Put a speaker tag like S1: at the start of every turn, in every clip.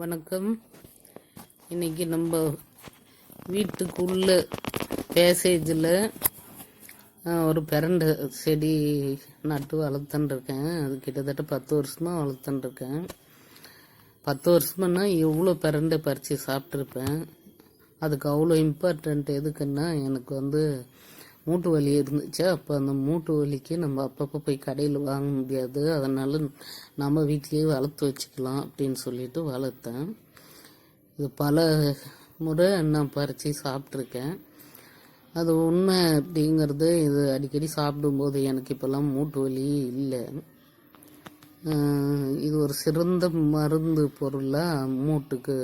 S1: வணக்கம். இன்னைக்கு நம்ம வீட்டுக்குள்ள பேசேஜில் ஒரு பிரண்டை செடி நட்டு வளர்த்துட்டுருக்கேன் அது கிட்டத்தட்ட பத்து வருஷமாக வளர்த்துட்டுருக்கேன் பத்து வருஷமானா எவ்வளோ பெரண்டை பறித்து சாப்பிட்ருப்பேன். அதுக்கு அவ்வளோ இம்பார்ட்டண்ட் எதுக்குன்னா எனக்கு வந்து மூட்டு வலி இருந்துச்சு. அப்போ அந்த மூட்டு வலிக்கு நம்ம அப்பப்போ போய் கடையில் வாங்க முடியாது. அதனால் நம்ம வீட்லேயே வளர்த்து வச்சுக்கலாம் அப்படின்னு சொல்லிட்டு வளர்த்தேன். இது பல முறை நான் பறித்து சாப்பிட்ருக்கேன் அது உண்மை அப்படிங்கிறது இது அடிக்கடி சாப்பிடும்போது எனக்கு இப்போல்லாம் மூட்டு வலி இல்லை. இது ஒரு சிறந்த மருந்து பொருளாக மூட்டுக்கு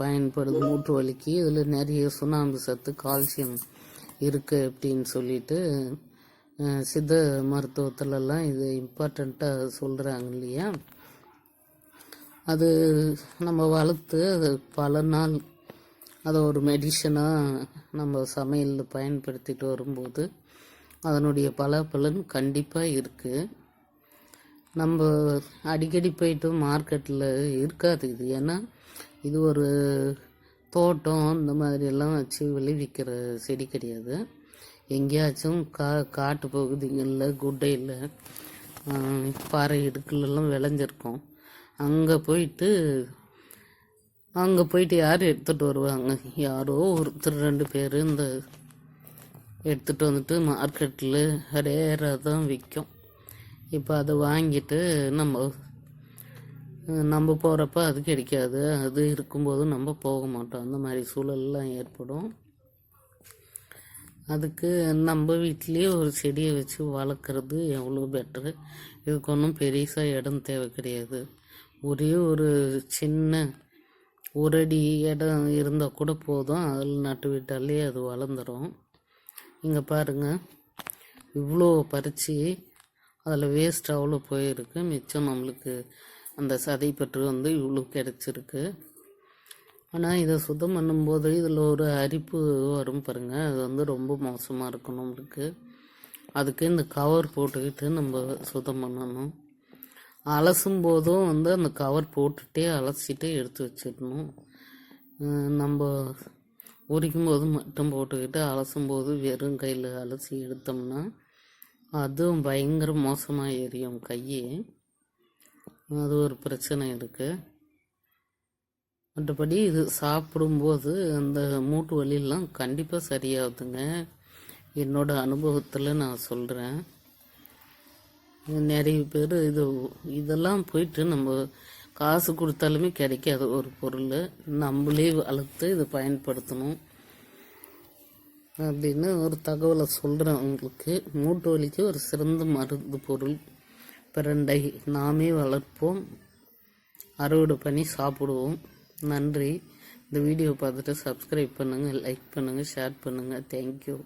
S1: பயன்படுது மூட்டு வலிக்கு. இதில் நிறைய சுண்ணாம்பு சத்து கால்சியம் இருக்குது அப்படின்னு சொல்லிட்டு சித்த மருத்துவத்திலலாம் இது இம்பார்ட்டண்ட்டாக சொல்கிறாங்க இல்லையா? அது நம்ம வளர்த்து அது பல நாள் அதை ஒரு மெடிஷனாக நம்ம சமையலில் பயன்படுத்திட்டு வரும்போது அதனுடைய பல பலன் கண்டிப்பாக இருக்குது நம்ம அடிக்கடி போயிட்டு மார்க்கெட்டில் இருக்காது இது. ஏன்னா இது ஒரு தோட்டம் இந்த மாதிரி எல்லாம் வச்சு விளைவிக்கிற செடி கிடையாது. எங்கேயாச்சும் கா காட்டு பகுதிகளில் குட்டையில் பாறை இடுக்குலெல்லாம் விளைஞ்சிருக்கும். அங்கே போயிட்டு அங்கே போயிட்டு யார் எடுத்துகிட்டு வருவாங்க? யாரோ ஒருத்தர் ரெண்டு பேர் இந்த எடுத்துகிட்டு வந்துட்டு மார்க்கெட்டில் ரேராக தான் விற்கும். இப்போ அதை வாங்கிட்டு நம்ம நம்ம போகிறப்ப அது கிடைக்காது. அது இருக்கும்போது நம்ம போக மாட்டோம். அந்த மாதிரி சூழல்லாம் ஏற்படும். அதுக்கு நம்ம வீட்லேயே ஒரு செடியை வச்சு வளர்க்குறது எவ்வளோ பெட்ரு இதுக்கு ஒன்றும் பெருசாக இடம் தேவை கிடையாது. ஒரே ஒரு சின்ன ஒரு அடி இடம் இருந்தால் கூட போதும். அதில் நட்டு விட்டாலே அது வளர்ந்துடும் இங்கே பாருங்கள் இவ்வளோ பறித்து அதில் வேஸ்ட் அவ்வளோ போயிருக்கு. மிச்சம் நம்மளுக்கு அந்த சதை பற்று வந்து இவ்வளோ கிடச்சிருக்கு. ஆனால் இதை சுத்தம் பண்ணும்போது இதில் ஒரு அரிப்பு வரும் பாருங்கள் அது வந்து ரொம்ப மோசமாக இருக்கும் நம்மளுக்கு அதுக்கு இந்த கவர் போட்டுக்கிட்டு நம்ம சுத்தம் பண்ணணும். அலசும் போதும் வந்து அந்த கவர் போட்டுகிட்டே அலசிட்டு எடுத்து வச்சிடணும். நம்ம உரிக்கும் போது மட்டும் போட்டுக்கிட்டு அலசும் போது வெறும் கையில் அலசி எடுத்தோம்னா அதுவும் பயங்கர மோசமாக எரியும் கையே. அது ஒரு பிரச்சனை இருக்குது மற்றபடி இது சாப்பிடும்போது அந்த மூட்டு வலியெல்லாம் கண்டிப்பாக சரியாகுதுங்க. என்னோட அனுபவத்தில் நான் சொல்கிறேன் நிறைய பேர் இது இதெல்லாம் போயிட்டு நம்ம காசு கொடுத்தாலுமே கிடைக்காத ஒரு பொருள். நம்மளே வளர்த்து இதை பயன்படுத்தணும். அப்படின்னு ஒரு தகவலை சொல்கிறேன் உங்களுக்கு. மூட்டு வலிக்கு ஒரு சிறந்த மருந்து பொருள். பிரண்டை நாமே வளர்ப்போம். அறுவடை பண்ணி சாப்பிடுவோம். நன்றி. இந்த வீடியோ பார்த்துட்டு சப்ஸ்கிரைப் பண்ணுங்கள் லைக் பண்ணுங்கள் ஷேர் பண்ணுங்கள் தேங்க்யூ